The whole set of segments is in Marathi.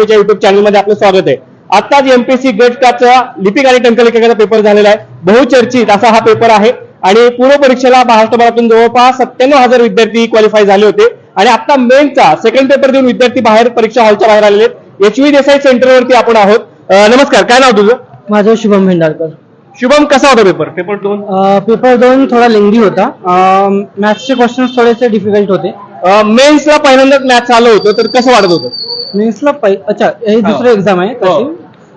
अकॅडमीच्या युट्यूब चॅनलमध्ये आपलं स्वागत आहे. आताच एमपीएससी गटकाचा लिपिक आणि टंकलेखकाचा पेपर झालेला आहे. बहुचर्चित असा हा पेपर आहे. आणि पूर्व परीक्षेला महाराष्ट्रभरातून जवळपास सत्त्याण्णव हजार विद्यार्थी क्वालिफाय झाले होते. आणि आता मेनचा सेकंड पेपर देऊन विद्यार्थी बाहेर परीक्षा हॉलच्या बाहेर आलेले आहेत. एच व्ही देसाई सेंटरवरती आपण आहोत. नमस्कार काय नाव तुझं? माझं शुभम भेंडारकर. शुभम कसा होता पेपर पेपर दोन? पेपर दोन थोडा लेंदी होता. मॅथ्सचे क्वेश्चन्स थोडेसे डिफिकल्ट होते. मेन्सला पहिल्यांदाच मॅथ्स आलं होतं तर कसं वाटत होतं? मेन्सला पै अच्छा हे. दुसरं एक्झाम आहे हो. तशी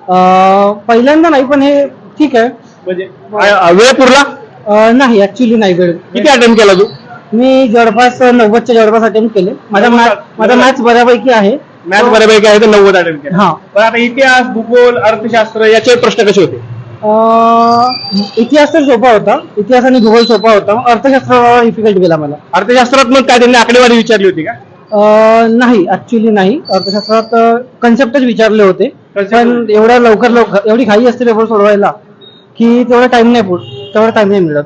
अं, पहिल्यांदा नाही पण हे ठीक आहे. म्हणजे वेळ पुरला? अं, नाही ऍक्च्युली नाही वेळ. किती अटेम्प्ट केला तू? मी जवळपास नव्वदच्या जवळपास अटेम्प्ट केले. माझा नव्वद- मॅथ माझा मॅथ्स बऱ्यापैकी आहे. मॅथ्स बऱ्यापैकी आहे तर नव्वद अटेम्प्ट केला. हा. पण आता इतिहास भूगोल अर्थशास्त्र याचे प्रश्न कसे होते? इतिहास तर सोपा होता. इतिहास आणि भूगोल सोपा होता. डिफिकल्ट गेला मला. अर्थशास्त्रात मग काय त्यांनी आकडेवारी विचारली होती का? अं, नाही ऍक्च्युली नाही. अर्थशास्त्रात कन्सेप्टच विचारले होते. पण एवढ्या लवकर लवकर एवढी घाई असते पेपर सोडवायला की तेवढा टाइम नाही पुढ तेवढा टाइम नाही मिळत.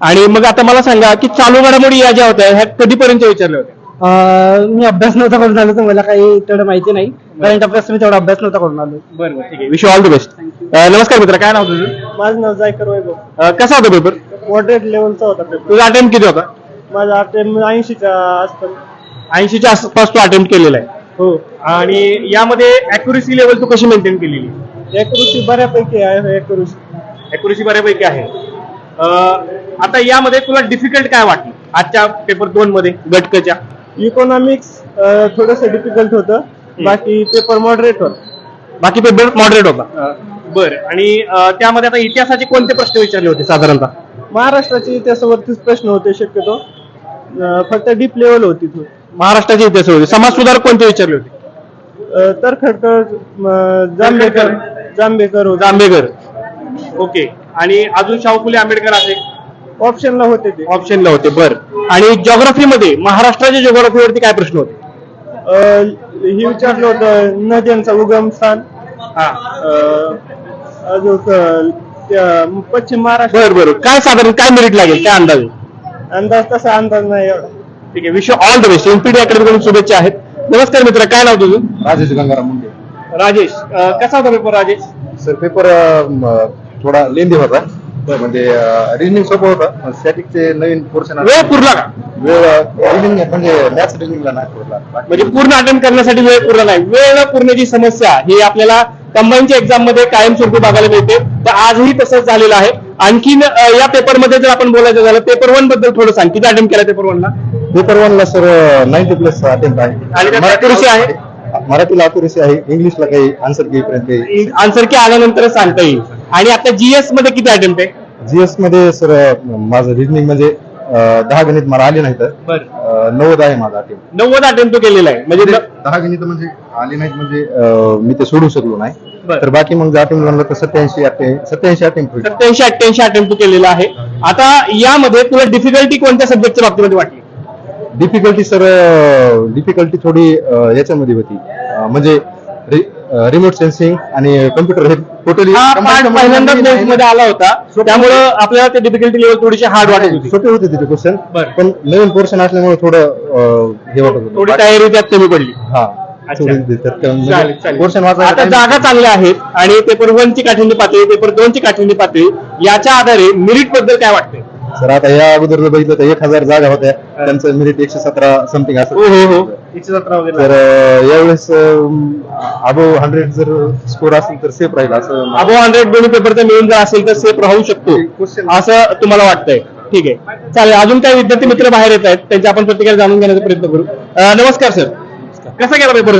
आणि मग आता मला सांगा की चालू घडामोडी या ज्या होत्या ह्या कधीपर्यंत विचारल्या होत्या? मी अभ्यास नव्हता करून आलो तर मला काही तेवढं माहिती नाही. करंट अभ्यास मी तेवढा अभ्यास नव्हता करून आलो. बरं ठीक आहे. विश ऑल द बेस्ट नमस्कार मित्र काय नाव तुझं? माझं नाव जायकर वैभव. अं, कसा होता पेपर मॉडरेट लेवलचा होता पेपर तुझा अटेम्प्ट किती होता? माझा अटेम्प्ट ऐंशीच्या आसपास. ऐंशीच्या आसपास तू अटेम्प्ट केलेला आहे. हो. आणि यामध्ये अॅक्युरेसी लेवल तू कशी मेंटेन केलेली? एक बऱ्यापैकी आहे एक अॅक्युरेसी बऱ्यापैकी आहे. अं, आता यामध्ये तुला डिफिकल्ट काय वाटलं? आजच्या पेपर दोन मध्ये गटकच्या इकॉनॉमिक्स थोडस डिफिकल्ट होतं. बाकी पेपर मॉडरेट होता. बाकी पेपर मॉडरेट होता. बरं. आणि अं, त्यामध्ये आता इतिहासाचे कोणते प्रश्न विचारले होते साधारणतः? महाराष्ट्राच्या इतिहासावरतीच प्रश्न होते शक्यतो. अं, फक्त डीप लेवल होती थोडी. महाराष्ट्राचे इतिहास होते. समाज सुधारक कोणते विचारले होते? अं, तरखडकर अं, जांभेकर जांभेकर होते. जांभेकर. ओके. आणि अजून शाहू फुले आंबेडकर असे ऑप्शनला होते ते. ऑप्शनला होते बर. आणि जॉग्राफी मध्ये महाराष्ट्राच्या जॉग्राफीवरती काय प्रश्न होते? अं, हे विचारलं होतं नद्यांचा उगम स्थान. हा. अं, अजून अं, त्या पश्चिम महाराष्ट्र. बर बर. काय साधारण काय मेरिट लागेल काय अंदाज? अंदाज तसा अंदाज नाही एवढा. ठीक आहे. Wish all the best MPD academy कडून शुभेच्छा आहेत. नमस्कार मित्र काय नाव तुझं? राजेश गंगाराम मुंडे. राजेश अं, कसा होता पेपर राजेश? सर पेपर थोडा लेंदी होता. म्हणजे रिजनिंग सोपं होतं स्टॅटिकचे नवीन पोर्शन वेळ पुरला का? वेळ रिजनिंग म्हणजे मॅथ्स रिजनिंगला नाही पुरला. म्हणजे पूर्ण अटेम्प्ट करण्यासाठी वेळ पूर्ण नाही. वेळ न पुरण्याची समस्या ही आपल्याला कंबाईनच्या एक्झाममध्ये कायमस्वरूपी बघायला मिळते. तर आजही तसंच झालेलं आहे. आणखीन या पेपरमध्ये जर आपण बोलायचं झालं पेपर वनबद्दल थोडं सांग. किती अटेम्प्ट केला पेपर वनला पेपर वनला सर नाईन्टी प्लस अटेम्प्ट आणि आहे. त्यात accuracy आहे? मराठीला अकुरेसी आहे इंग्लिशला काही आन्सर घेईपर्यंत आन्सर की आल्यानंतरच सांगता येईल. आणि आता जीएसमध्ये किती अटेम्प्ट आहे जीएसमध्ये सर माझं रिजनिंग म्हणजे अं, दहा गणित मला आले नाही तर बरं नव्वद आहे माझा अटेम्प्ट नव्वद अटेम्प्ट केलेला आहे. म्हणजे म्हणजे दहा गणित म्हणजे आले नाहीत म्हणजे अं, मी ते सोडू शकलो नाही. बरं. तर बाकी मग अटेम्प्ट म्हणलं तर सत्याऐंशी सत्याऐंशी अटेम्प्ट होईल सत्याऐंशी अठ्ठ्याऐंशी अटेम्प्ट केलेला आहे. आता यामध्ये तुला डिफिकल्टी कोणत्या सब्जेक्टच्या बाबतीमध्ये वाटली? डिफिकल्टी सर डिफिकल्टी थोडी अं, याच्यामध्ये होती. अं, म्हणजे रिमोट सेन्सिंग आणि कम्प्युटर हे टोटली हा पार्ट पहिल्यांदाच मेन्समध्ये आला होता. त्यामुळं आपल्याला ते डिफिकल्टी लेवल थोडीशी हार्ड वाटत होती. सोपे होते तिथे क्वेश्चन बरं. पण नवीन पोर्शन असल्यामुळे थोडं अं, हे वाटत होतं. थोडी तयारी त्यात कमी पडली. हा. अच्छा. चालेल, चालेल. पोर्शन आता वाचा जागा चांगल्या आहेत आणि पेपर वन ची काठिण्य पातळी पेपर दोन ची काठिण्य पातळी याच्या आधारे मेरिटबद्दल काय वाटतंय? सर आता या अगोदर जर बघितलं तर एक हजार जागा होत्या. त्यांचं मेरिट एकशे सतरा समथिंग हो असं. हो हो एकशे सतरा वगैरे तर अं, यावेळेस अबो हंड्रेड जर स्कोर असेल तर सेफ राहील असं अबो हंड्रेड दोन्ही पेपरचा मिळून जर असेल तर सेफ राहू शकतो. असं तुम्हाला वाटतंय. ठीक आहे. चालेल अजून काही विद्यार्थी मित्र बाहेर येत आहेत. त्यांचे आपण प्रत्येकाला जाणून घेण्याचा प्रयत्न करू. अं, नमस्कार सर कसा गेला पेपर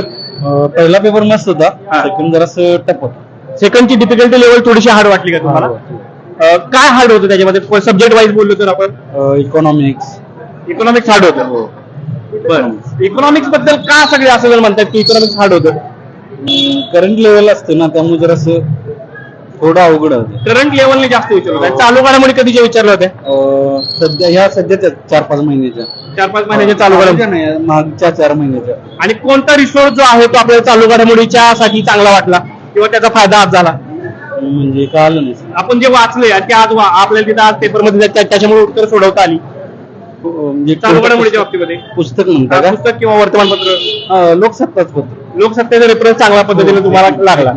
पहिला पेपर मस्त होता. हा. सेकंड जरा टप होता. सेकंडची डिफिकल्टी लेवल थोडीशी हार्ड वाटली का तुम्हाला? काय हार्ड होतं त्याच्यामध्ये? सब्जेक्ट वाईज बोललो तर आपण? इकॉनॉमिक्स इकॉनॉमिक्स हार्ड होतं बरं. इकॉनॉमिक्सबद्दल का सगळे असं जर म्हणतात की इकॉनॉमिक्स हार्ड होतं? करंट लेवल असतं ना त्यामुळे जरासं थोडं अवघड होतं. करंट लेवलने जास्त विचारलं होतं. चालू घडामोडी कधीच्या विचारलं होत्या अं, सध्या ह्या सध्याच्या चार पाच महिन्याच्या. चार पाच महिन्याच्या चालू घडामोडी मागच्या नाही मागच्या चार महिन्याच्या. आणि कोणता रिसोर्स जो आहे तो आपल्याला चालू घडामोडीच्या साठी चांगला वाटला? किंवा त्याचा फायदा आज झाला? म्हणजे कळालं नाही. आपण जे वाचले आणि ते आज वा- आपल्याला तिथं आज पेपरमध्ये त्या- त्याच्यामुळे उत्तर सोडवता आली. म्हणजे चालू घडामोडीच्या बाबतीमध्ये? पुस्तक म्हणता का? पुस्तक किंवा वर्तमानपत्र? अं, लोकसत्ताच पत्र. लोकसत्तेचा रेफरन्स चांगल्या पद्धतीने तुम्हाला लागला.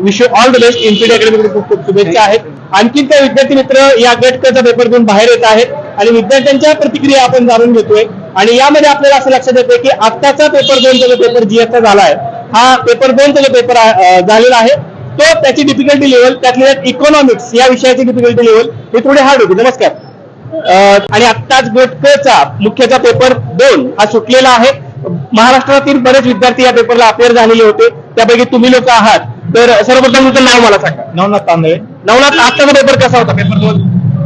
विश ऑल द बेस्ट इन्फिड अकॅडमीकडे खूप खूप शुभेच्छा आहेत. आणखीन काही विद्यार्थी मित्र या गटकचा पेपर देऊन बाहेर येत आहेत. आणि विद्यार्थ्यांच्या प्रतिक्रिया आपण जाणून घेतोय. आणि यामध्ये आपल्याला असं लक्षात येते की आत्ताचा पेपर दोनचा जो पेपर जीएसचा झालाय हा पेपर दोनचा जो पेपर झालेला आहे. तो त्याची डिफिकल्टी लेवल त्यातल्या इकॉनॉमिक्स या विषयाची डिफिकल्टी लेवल हे थोडी हार्ड होती. नमस्कार. आणि आत्ताच गट क चा मुख्यचा पेपर दोन हा सुटलेला आहे. महाराष्ट्रातील बरेच विद्यार्थी या पेपरला अपेअर झालेले होते. त्यापैकी तुम्ही लोक आहात. तर सर्वप्रथम तुमचं नाव मला सांगा. नवनाथ तांदळे. नवनाथ आजचा पेपर कसा होता? पेपर दोन.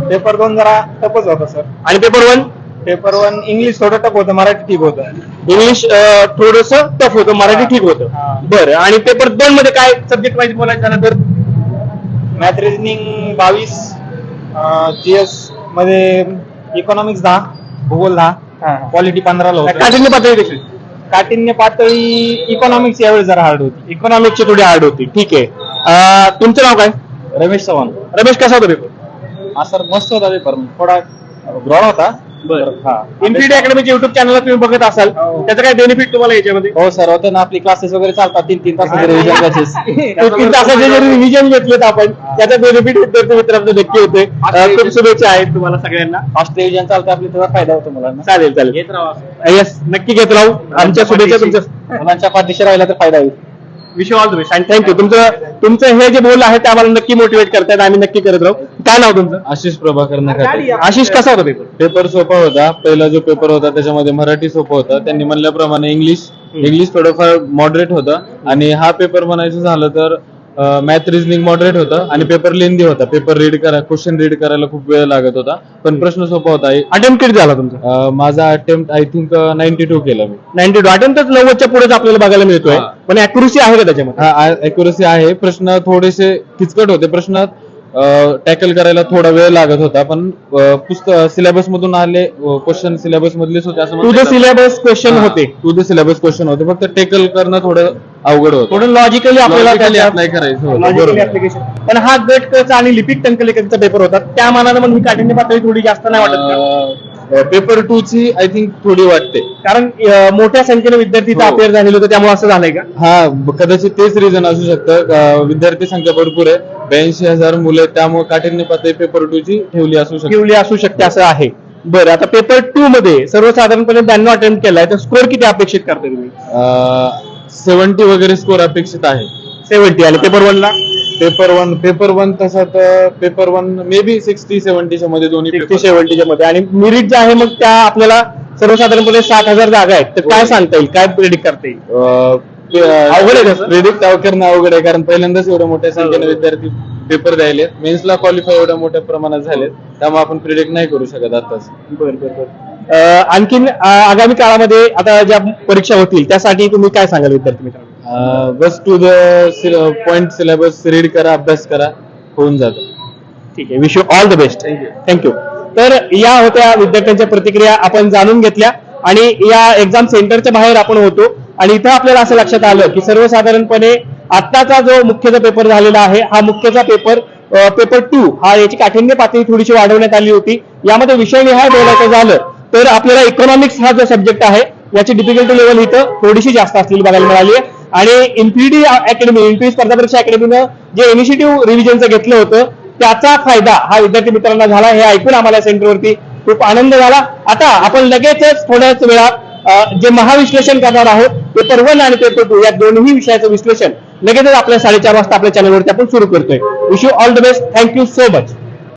पेपर दोन जरा टपच होता सर आणि paper one paper one English थोडं टप होतं मराठी ठीक होतं. इंग्लिश थोडस टफ होतं मराठी ठीक हा. होतं बरं आणि पेपर दोन मध्ये काय सब्जेक्ट वाईज बोलायचं झालं तर? मॅथ रिजनिंग बावीस जीएसमध्ये इकॉनॉमिक्स दहा भूगोल दहा क्वालिटी पंधराला होतं. काठिण्य पातळी कशी? काठिण्य पातळी इकॉनॉमिक्स यावेळी जरा हार्ड होती. इकॉनॉमिक्सची थोडी हार्ड होती. ठीक आहे. तुमचं नाव काय? रमेश चव्हाण. रमेश कसा होता पेपर हा सर मस्त होता पेपर थोडा ब्रॉड होता. हा. इन्फिनिटी अकॅडमीच्या युट्यूब चॅनलला तुम्ही बघत असाल हो. त्याचं काय बेनिफिट तुम्हाला याच्यामध्ये? हो सर होतं ना आपली क्लासेस वगैरे चालतात तीन तीन तासाचे रिव्हिजन क्लासेस तीन तासाचे जरी रिव्हिजन घेतलेत आपण त्याचा बेनिफिट विद्यार्थी मित्रांना नक्की होते. खूप शुभेच्छा आहेत तुम्हाला सगळ्यांना. फास्ट रिव्हिजन चालतं आपली त्याचा फायदा होतो मुलांना चालेल चालेल. येस नक्की घेत राहू. आमच्या शुभेच्छा तुमच्या मुलांच्या पाठीशी राहिला तर फायदा होईल. विश ऑल द बेस्ट आणि थँक्यू तुमचं तुमचं हे जे बोल आहे ते आम्हाला नक्की मोटिवेट करतायत आम्ही नक्की करत राहू. काय नाव तुमचं? आशिष प्रभाकर नखाते आशिष कसा होता पेपर पेपर सोपा होता. पहिला जो पेपर होता त्याच्यामध्ये मराठी सोपं होतं. त्यांनी म्हणल्याप्रमाणे इंग्लिश इंग्लिश थोडंफार मॉडरेट होतं. आणि हा पेपर म्हणायचं झालं तर मॅथ रिजनिंग मॉडरेट होतं आणि पेपर लेंदी होता. पेपर रीड करा क्वेश्चन रीड करायला खूप वेळ लागत होता. पण प्रश्न सोपा होता. अटेम्प्ट किती झाला तुमचा? अं, माझा attempt I think ninety two केला मी. नाईन्टी टू अटेम्प्ट नव्वदच्या पुढेच आपल्याला बघायला मिळतोय. हा. पण अॅक्युरेसी आहे का त्याच्यामध्ये? हा अॅक्युरसी आहे. प्रश्न थोडेसे किचकट होते. प्रश्न टॅकल करायला थोडा वेळ लागत होता. पण अं, पुस्तक सिलेबस मधून आले क्वेश्चन सिलेबस मधलेच होते. असं टू म्हणता. सिलेबस क्वेश्चन होते. टू द सिलेबस क्वेश्चन होते. फक्त टेकल करणं थोडं अवघड होतं. थोडं लॉजिकली आपल्याला Logically त्याच्यात- apply करायचं होतं, Logically बरोबर. application. पण हा गट क चा आणि लिपिक टंकलेखनचा पेपर होता. त्या मानानं मग ही काठिण्य पातळी थोडी जास्त नाही वाटत का? पेपर टू ची आय थिंक थोडी वाटते. कारण अं, मोठ्या संख्येने विद्यार्थी हो. अपेअर झालेले होते त्यामुळे असं झालंय का? हा ब- कदाचित तेच रिझन असू शकतं. अं, विद्यार्थी संख्या भरपूर आहे. ब्याऐंशी हजार मुलं आहेत, त्यामुळे काठिण्य पातळी पेपर टू ची ठेवली असू शकते. ठेवली असू शकते असं आहे. बरं आता पेपर टू मध्ये सर्वसाधारणपणे ब्याण्णव अटेम्प्ट केलाय तर स्कोर किती अपेक्षित करता तुम्ही? सेव्हन्टी वगैरे स्कोर अपेक्षित आहे. सेव्हन्टी आणि पेपर वन ला? पेपर वन पेपर वन तसा तर paper one may be sixty सेव्हन्टीच्या मध्ये दोन्ही सिक्स्टी paper. सेव्हन्टीच्या मध्ये. आणि मिरिट जे आहे मग त्या आपल्याला सर्वसाधारणपणे सात हजार जागा आहेत. तर काय सांगता येईल? काय प्रेडिक्ट करता येईल? अवघड आहे प्रेडिक्ट करणं अवघड आहे. कारण पहिल्यांदाच एवढ्या मोठ्या संख्येने विद्यार्थी पेपर द्यायले मेन्सला क्वालिफाय एवढ्या मोठ्या प्रमाणात झालेत. त्यामुळे आपण प्रिडिक्ट नाही करू शकत आताच बरं बरं आणखीन आगामी काळामध्ये आता ज्या परीक्षा होतील त्यासाठी तुम्ही काय सांगाल विद्यार्थी मित्रांनो? बस to the point syllabus read करा अभ्यास करा होऊन जातं. ठीक आहे. Wish you all the best thank you तर या होत्या विद्यार्थ्यांच्या प्रतिक्रिया आपण जाणून घेतल्या. आणि या एक्झाम सेंटरच्या बाहेर आपण होतो. आणि इथं आपल्याला असं लक्षात आलं की सर्वसाधारणपणे आत्ताचा जो मुख्यचा पेपर झालेला आहे हा मुख्यचा पेपर पेपर टू हा याची काठिण्य पातळी थोडीशी वाढवण्यात आली होती. यामध्ये विषयनिहाय बोलायचं झालं तर आपल्याला इकॉनॉमिक्स हा जो सब्जेक्ट आहे याची डिफिकल्टी लेवल इथं थोडीशी जास्त असलेली बघायला मिळाली आहे. आणि इन्फिनिटी अकॅडमी इन्फिनिटी स्पर्धा परीक्षा अकॅडमीनं जे इनिशिएटिव्ह रिव्हिजनचं घेतलं होतं त्याचा फायदा हा विद्यार्थी मित्रांना झाला. हे ऐकून आम्हाला सेंटरवरती खूप आनंद झाला. आता आपण लगेचच थोड्याच वेळात जे महाविश्लेषण करणार आहोत पेपर वन आणि पेपर टू या दोन्ही विषयाचं विश्लेषण लगेचच आपल्या साडेचार वाजता आपल्या चॅनलवरती आपण सुरू करतोय. Wish you all the best thank you so much